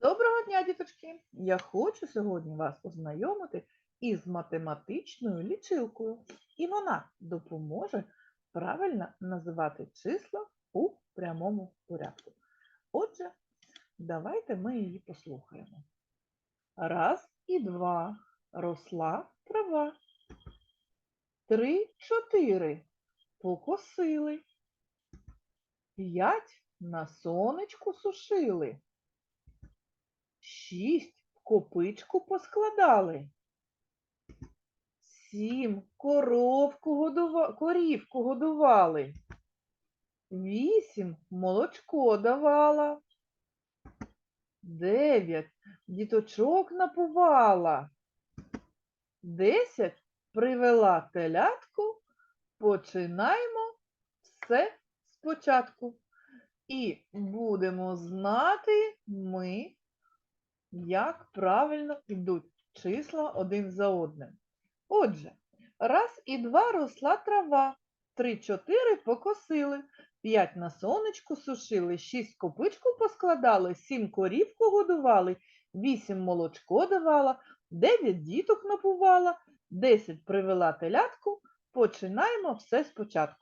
Доброго дня, діточки! Я хочу сьогодні вас ознайомити із математичною лічилкою, і вона допоможе правильно називати числа у прямому порядку. Отже, давайте ми її послухаємо. Раз і два росла трава. Три, чотири покосили. П'ять на сонечку сушили. Шість в копичку поскладали. Сім коровку годува... корівку годували. Вісім молочко давала. Дев'ять діточок напувала. Десять привела телятку. Починаємо все спочатку. І будемо знати ми, як правильно йдуть числа один за одним. Отже, раз і два росла трава, три-чотири покосили, п'ять на сонечку сушили, шість копичку поскладали, сім корівку годували, вісім молочко давала, дев'ять діток напувала, десять привела телятку. Починаємо все спочатку.